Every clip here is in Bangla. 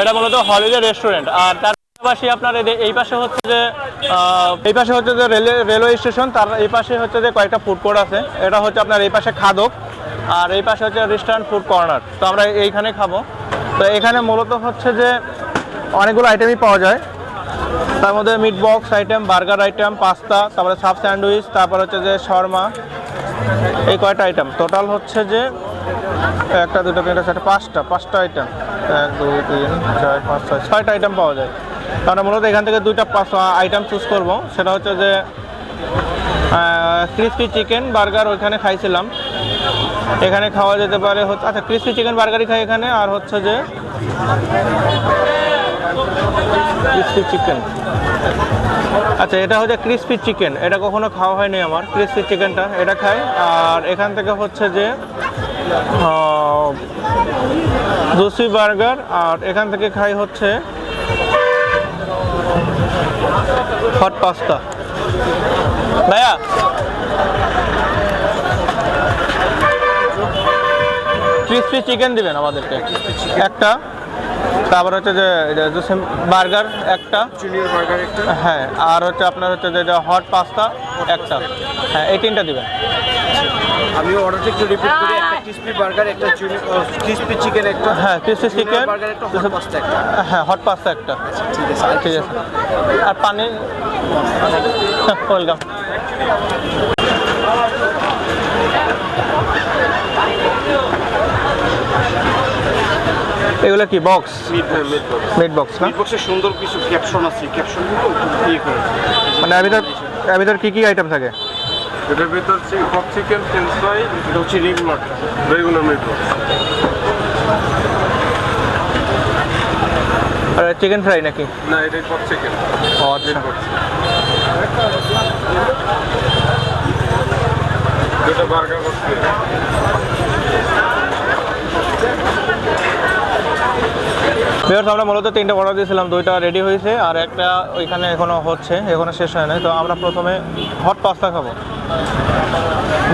এটা মূলত হলিডে রেস্টুরেন্ট। আর তার পাশাপাশি আপনার এই পাশে হচ্ছে যে এই পাশে হচ্ছে যে রেলওয়ে স্টেশন, তার এই পাশে হচ্ছে যে কয়েকটা ফুড কোর্ট আছে। এটা হচ্ছে আপনার এই পাশে খাদক, আর এই পাশে হচ্ছে রেস্টুরেন্ট ফুড কর্নার তো আমরা এইখানে খাব। তো এখানে মূলত হচ্ছে যে অনেকগুলো আইটেমই পাওয়া যায়। তার মধ্যে meat box item burger item pasta তারপরে সাব স্যান্ডউইচ, তারপর হচ্ছে যে শর্মা, এই কয়টা আইটেম টোটাল হচ্ছে যে, একটা, দুটো, তিনটা, চারটা, পাঁচটা পাঁচটা আইটেম এক, দুই, তিন, চার, পাঁচ, ছয়, ছয়টা আইটেম পাওয়া যায়। তাহলে মূলত এখান থেকে দুইটা পাঁচ আইটেম চুজ করব। সেটা হচ্ছে যে ক্রিসপি চিকেন বার্গার ওইখানে খাইছিলাম। এখানে খাওয়া যেতে পারে আচ্ছা ক্রিসপি চিকেন বার্গারই খাই এখানে, আর হচ্ছে যে ক্রিসপি চিকেন আচ্ছা এটা হচ্ছে ক্রিসপি চিকেন এটা কখনো খাওয়া হয়নি আমার ক্রিসপি চিকেনটা এটা খাই, আর এখান থেকে হচ্ছে যে জুসি বার্গার আর এখান থেকে খাই হচ্ছে হট পাস্তা। ভাইয়া? ক্রিসপি চিকেন দিবেন আমাদেরকে। একটা তারপর হচ্ছে যে বার্গার একটা। জুনিয়র বার্গার একটা। হ্যাঁ আর হচ্ছে আপনার হচ্ছে যে হট পাস্তা একটা। হ্যাঁ এই তিনটা দিবেন। আমি অর্ডারটা একটু রিপিট করি। ক্রিসপি বার্গার একটা ক্রিসপি চিকেন একটা হ্যাঁ ক্রিসপি চিকেন বার্গার একটা হট পাস্তা একটা। হ্যাঁ হট পাস্তা একটা। ঠিক আছে ঠিক আছে। আর পানি ওয়েলকাম এগুলো কি বক্স মিট বক্স না? মিট বক্সে সুন্দর কিছু ক্যাপশন আছে ক্যাপশনগুলো ইয়ে করে মানে এর ভিতর এর ভিতর কি কি আইটেম থাকে? এটার ভিতর পপ চিকেন ফ্রেঞ্চ ফ্রাই এটা হচ্ছে রেগুলার রেগুলার মিট আর চিকেন ফ্রাই নাকি? না এটাই পপ চিকেন ও আচ্ছা। দুটো বার্গার করছে আমরা মূলত তিনটা অর্ডার দিয়েছিলাম দুইটা রেডি হয়েছে আর একটা ওইখানে এখনও হচ্ছে এখনও শেষ হয় নাই তো আমরা প্রথমে হট পাস্তা খাব।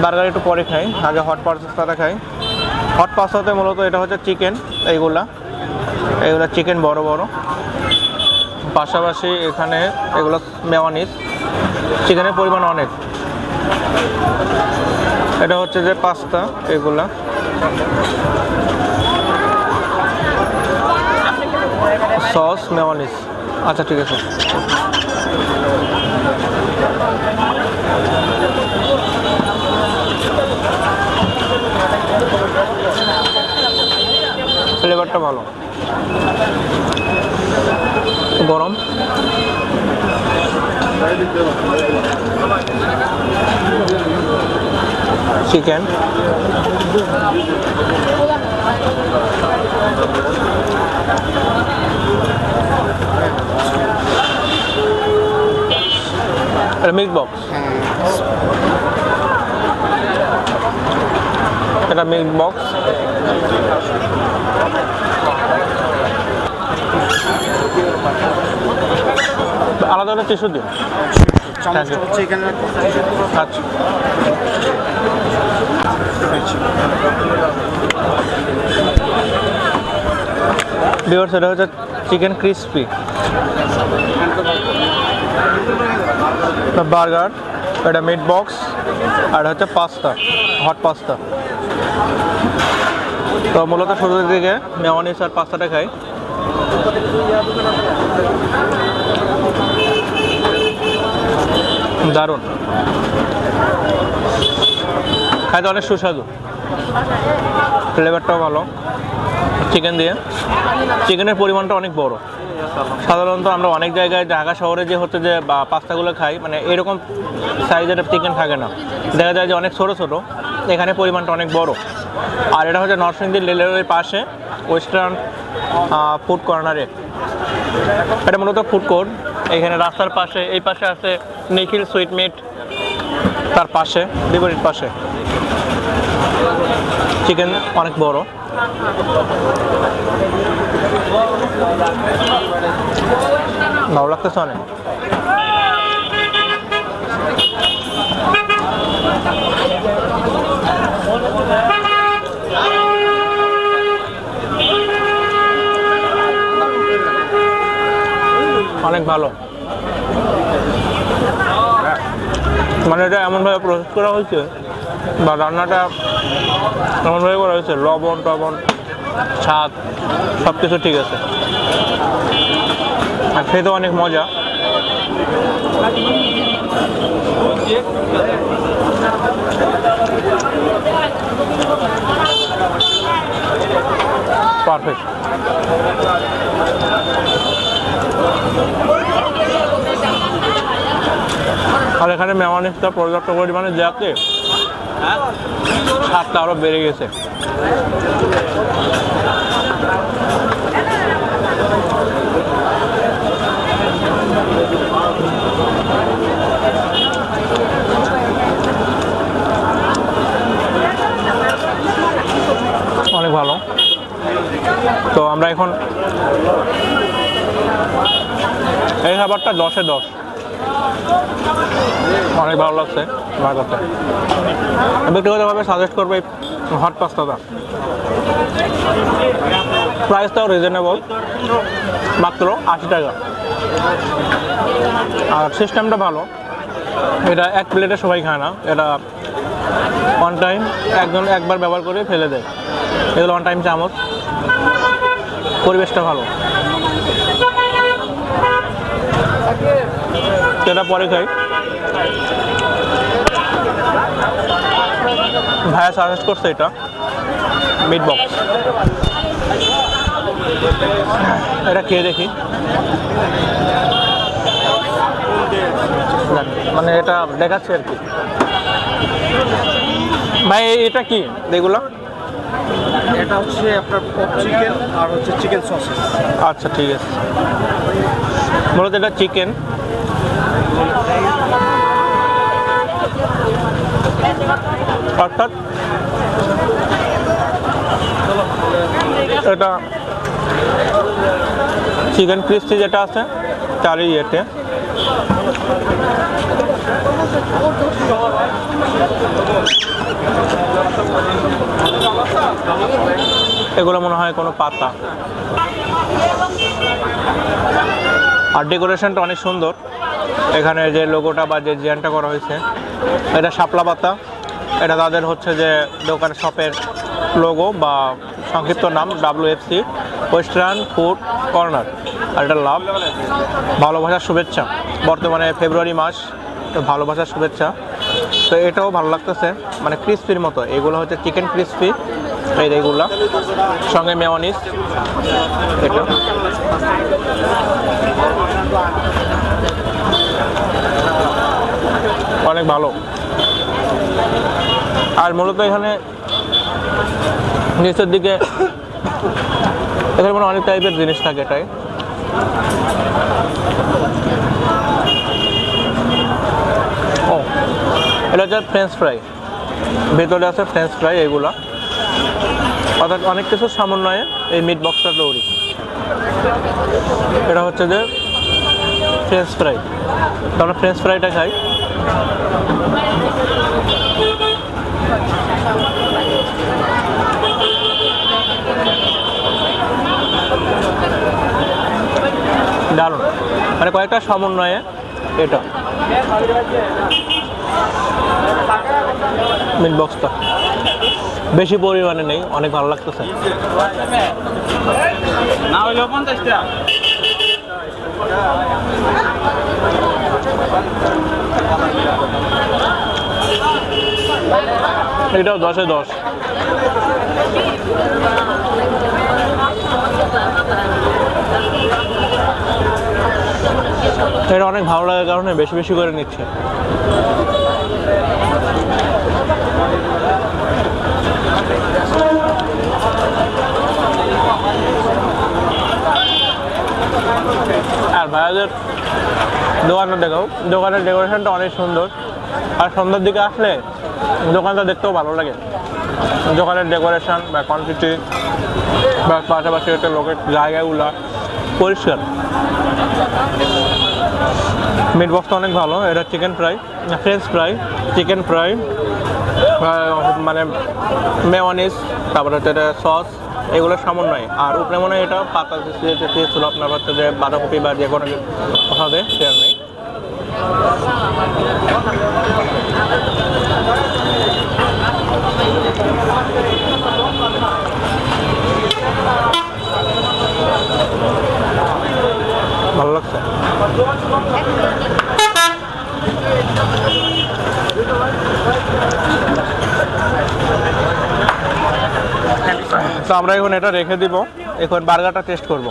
বার্গার একটু পরে খাই, আগে হট পাস্তাটা খাই। হট পাস্তাতে মূলত এটা হচ্ছে চিকেন এইগুলা। এইগুলা চিকেন বড় বড়। পাশাপাশি এখানে এগুলো মেওয়ানিস চিকেনের পরিমাণ অনেক। এটা হচ্ছে যে পাস্তা এগুলা। সস মেওয়ানিস আচ্ছা ঠিক আছে। ফ্লেভারটা ভালো। গরম। চিকেন মিল্ক বক্স এটা মিল্ক বক্স আলাদা আলাদা টিস্যু দিন। রাখব। আচ্ছা। এটা হচ্ছে চিকেন ক্রিসপি বার্গার এটা মিট বক্স আর হচ্ছে পাস্তা হট পাস্তা তো মূলত শুরুর দিকে মেয়নিস আর পাস্তাটা খাই। দারুণ। খাইতে অনেক সুস্বাদু। ফ্লেভারটাও ভালো। চিকেন দিয়ে। চিকেনের পরিমাণটা অনেক বড়। সাধারণত আমরা অনেক জায়গায় ঢাকা শহরে যে হচ্ছে যে, বা পাস্তাগুলো খাই মানে এরকম সাইজের চিকেন থাকে না। দেখা যায় যে অনেক ছোট ছোট, এখানে পরিমাণটা অনেক বড়। আর এটা হচ্ছে নরসিংদী রেলওয়ের পাশে, ওয়েস্টার্ন ফুড কর্নারে। এটা মূলত ফুড কোর্ট। এখানে রাস্তার পাশে, এই পাশে আছে নিখিল সুইট মিট, তার পাশে, বিপরীত পাশে। চিকেন অনেক বড়। ভালো লাগতেছে অনেক। অনেক ভালো। মানে এটা এমনভাবে প্রসেস করা হয়েছে বা রান্নাটা এমনভাবে করা হয়েছে, লবণ, টবণ, স্বাদ সব কিছু ঠিক আছে। আর খেতে অনেক মজা। পারফেক্ট। আর এখানে মেমানিসটা পর্যাপ্ত পরিমাণে যাতে স্বাদটা আরও বেড়ে গেছে অনেক ভালো তো আমরা এখন এই খাবারটা দশে দশ। অনেক ভালো লাগছে আমার ব্যক্তিগতভাবে সাজেস্ট করব এই হট পাস্তাটা প্রাইসটাও রিজনেবল মাত্র আশি টাকা। আর সিস্টেমটা ভালো। এটা এক প্লেটে সবাই খায় না। এটা ওয়ান টাইম একজন একবার ব্যবহার করে ফেলে দেয়। এগুলো ওয়ান টাইম চামচ। পরিবেশটা ভালো। সেটা পরে খাই। ভাইয়া সাজেস্ট করছে এটা। মিট বক্স এটা খেয়ে দেখি। মানে এটা দেখাচ্ছে আর কি। ভাই এটা কি? এগুলো? এটা হচ্ছে আপনার পপ চিকেন আর হচ্ছে চিকেন সসেস আচ্ছা ঠিক আছে। মূলত এটা চিকেন অর্থাৎ এটা চিকেন ক্রিস্পি যেটা আছে, তারই ইয়েতে এগুলো মনে হয় কোনো পাতা। আর ডেকোরেশনটা অনেক সুন্দর। এখানে যে লোগোটা বা যে ডিজাইনটা করা হয়েছে, এটা শাপলা পাতা। এটা তাদের হচ্ছে যে দোকান শপের লোগো বা সংক্ষিপ্ত নাম ডাব্লিউএফসি ওয়েস্টার্ন ফুড কর্নার আর এটা লাভ ভালোবাসার শুভেচ্ছা। বর্তমানে ফেব্রুয়ারি মাস, তো ভালোবাসার শুভেচ্ছা। তো এটাও ভালো লাগতেছে মানে ক্রিস্পির মতো। এগুলো হচ্ছে চিকেন ক্রিস্পি এই এইগুলা সঙ্গে মেয়নিস এটা। অনেক ভালো। আর মূলত এখানে নিচের দিকে এখানে মানে অনেক টাইপের জিনিস থাকে এটাই। ও, এটা হচ্ছে ফ্রেঞ্চ ফ্রাই ভেতরে আছে ফ্রেঞ্চ ফ্রাই এগুলা। অর্থাৎ অনেক কিছু সমন্বয়ে এই মিট বক্সটা তৈরি। এটা হচ্ছে যে ফ্রেঞ্চ ফ্রাই আমরা ফ্রেঞ্চ ফ্রাইটা খাই। দারুণ। মানে কয়েকটা সমন্বয়ে এটা। মিট বক্সটা বেশি পরিমাণে নেই, অনেক ভালো লাগতেছে। না হইলেও পঞ্চাশটা। এটাও দশে দশ। এটা অনেক ভালো লাগার কারণে বেশি বেশি করে নিচ্ছে। ভাইয়াদের দোকানটা দেখাও দোকানের ডেকোরেশনটা অনেক সুন্দর। আর সন্ধ্যার দিকে আসলে দোকানটা দেখতেও ভালো লাগে। দোকানের ডেকোরেশন বা কোয়ান্টিটি বা পাশাপাশি একটা লোকের জায়গাগুলা পরিষ্কার। মিট বক্সটা অনেক ভালো, এটা chicken fry French fry chicken fry মানে মেওয়ানিস তারপরে হচ্ছে সস এগুলো সামান্যই আর উপরে মনে হয় এটা পাতা ছিল আপনার হচ্ছে যে বাঁধাকপি বা যে কোনো হবে, সে আর নেই ভালো লাগছে তো আমরা এখন এটা রেখে দিব। এখন বার্গারটা টেস্ট করব।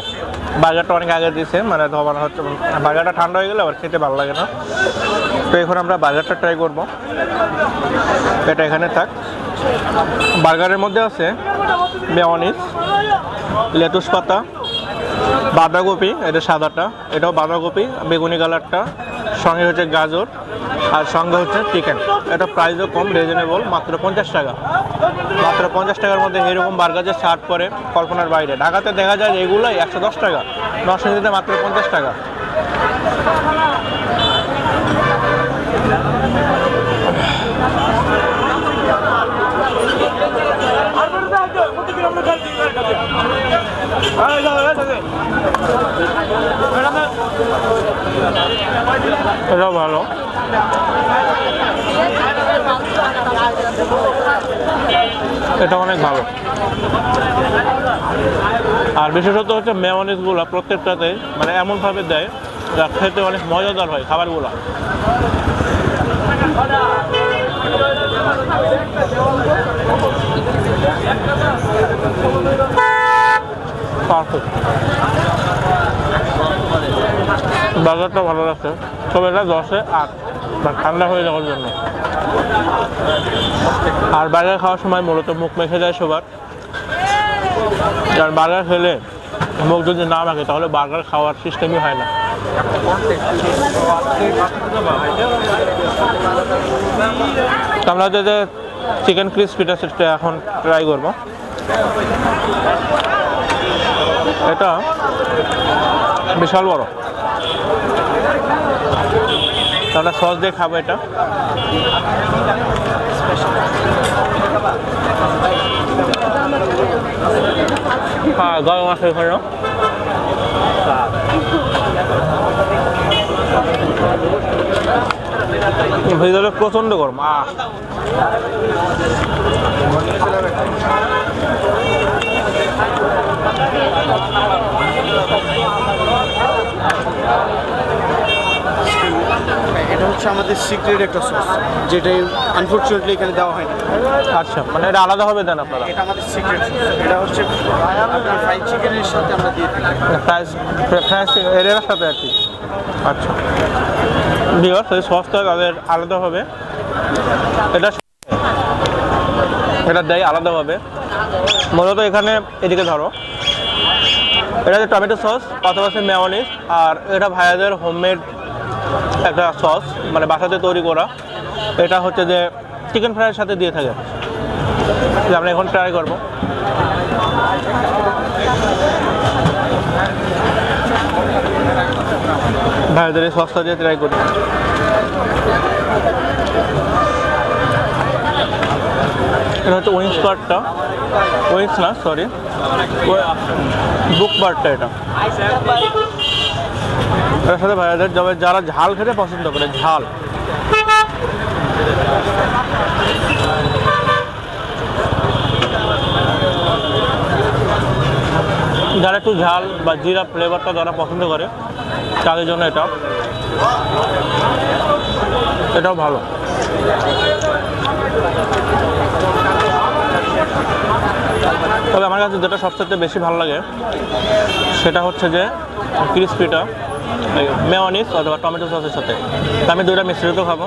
বার্গারটা অনেক আগে দিয়েছে মানে ধর হচ্ছে, বার্গারটা ঠান্ডা হয়ে গেলে আবার খেতে ভালো লাগে না। তো এখন আমরা বার্গারটা ট্রাই করব। এটা এখানে থাক। বার্গারের মধ্যে আছে মেয়নিস লেটুস পাতা, বাঁধাকপি, এটা সাদাটা, এটাও বাঁধাকপি, বেগুনি কালারটা, সঙ্গে হচ্ছে গাজর। আর সঙ্গে হচ্ছে চিকেন এটা প্রাইসও কম রিজনেবল মাত্র পঞ্চাশ টাকা। মাত্র পঞ্চাশ টাকার মধ্যে এরকম বার্গার যে শার্ট পরে কল্পনার বাইরে। ঢাকাতে দেখা যায় এগুলোই একশো দশ টাকা, নরসিংদীতে মাত্র পঞ্চাশ টাকা। এটাও ভালো এটা অনেক ভালো। আর বিশেষত হচ্ছে মেয়নিজগুলো প্রত্যেকটাতে মানে এমনভাবে দেয় যা খেতে অনেক মজাদার হয় খাবারগুলো। পারফেক্ট। বাজারটা ভালো লাগছে তবে এটা দশে আট। বা ঠান্ডা হয়ে যাওয়ার জন্য। আর বার্গার খাওয়ার সময় মূলত মুখ মেখে যায় সবার। আর বার্গার খেলে মুখ যদি না মাখে, তাহলে বার্গার খাওয়ার সিস্টেমই হয় না। আমরা যে চিকেন ক্রিসপিটা সেটা এখন ট্রাই করব। এটা বিশাল বড়। আমরা সস দিয়ে খাব এটা। হ্যাঁ গরম আছে এখানেও ভিতরে প্রচণ্ড গরম, আহ। এটা হচ্ছে আমাদের সিক্রেট একটা সস যেটা আনফর্চুনেটলি এখানে দেওয়া হয় না আচ্ছা মানে এটা আলাদা হবে দেন আপনারা? এটা আমাদের সিক্রেট সস এটা হচ্ছে আপনার ফ্রাইড চিকেনের সাথে আমরা দিয়ে থাকি ফ্রাইস ফ্রাইস এর সাথে আর কি? আচ্ছা। বিয়ার সেই সসটা তাদের আলাদা হবে। এটা এটা দেয় আলাদাভাবে মূলত এখানে এদিকে ধরো। এটা হচ্ছে টমেটো সস সে মেয়নিস আর এটা ভাইয়াদের হোমমেড একটা সস মানে বাসাতে তৈরি করা। এটা হচ্ছে যে চিকেন ফ্রাইয়ের সাথে দিয়ে থাকে। আমরা এখন ট্রাই করব। ভাইয়াদের এই সসটা দিয়ে ট্রাই করি। এটা হচ্ছে উইংস পার্টটা উইংস না সরি বুক পার্টটা এটা। এটার সাথে ভাইয়াদের যাবে, যারা ঝাল খেতে পছন্দ করে, ঝাল। যারা একটু ঝাল বা জিরা ফ্লেভারটা যারা পছন্দ করে, তাদের জন্য এটা। এটাও ভালো। তবে আমার কাছে যেটা সবচেয়ে বেশি ভালো লাগে, সেটা হচ্ছে যে ক্রিসপিটা মেয়নিস অথবা টমেটো সসের সাথে। আমি দুইটা মিশ্রিত খাব।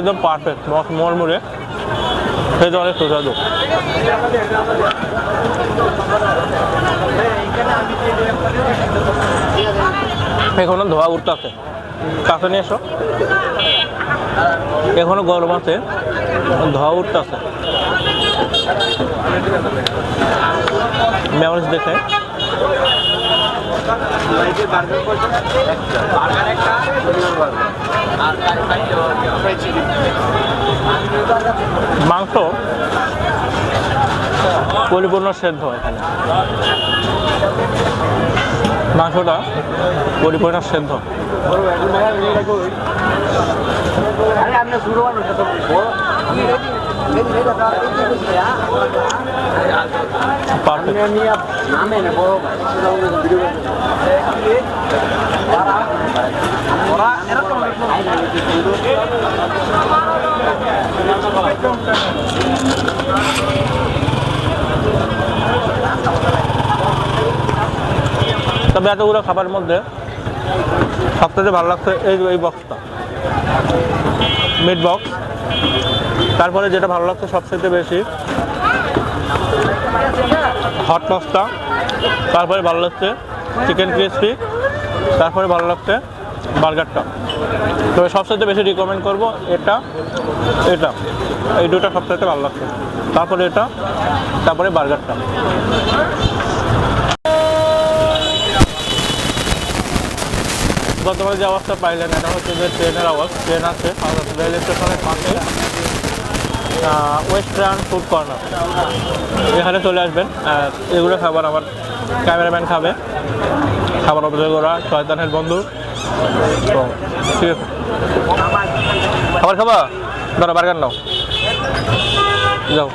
একদম পারফেক্ট মরমুরে। খেতে অনেক সুস্বাদু এখনও ধোয়া উঠতেছে কাছে নিয়ে এসো। এখনও গরম আছে। ধোয়া উঠতেছে মেয়নিজ দেখে। বার্গার একটা আর মাংস? পরিপূর্ণ সেদ্ধ এখানে। মাংসটা পরিপূর্ণ সেদ্ধ। এরকম তবে এতগুলো খাবার মধ্যে সবথেকে ভালো লাগছে এই এই বক্সটা মিট বক্স তারপরে যেটা ভালো লাগছে সবথেকে বেশি হট সসটা তারপরে ভালো লাগছে চিকেন ক্রিসপি তারপরে ভালো লাগছে বার্গারটা। তবে সবথেকে বেশি রিকমেন্ড করব এটা এটা। এই দুটো সবথেকে ভালো লাগছে। তারপরে এটা, তারপরে বার্গারটা। বর্তমানে যে আওয়াজটা পাইলেন, এটা হচ্ছে যে ট্রেনের আওয়াজ ট্রেন আছে রেল স্টেশনের পাশে। ওয়েস্টার্ন ফুড কর্নার এখানে চলে আসবেন। এগুলো খাবার আমার ক্যামেরাম্যান খাবে। খাবার অপচয় করা, শয়তানের বন্ধু। ঠিক আছে খাবার খাবা? দাঁড়া বার্গার নাও। যাও।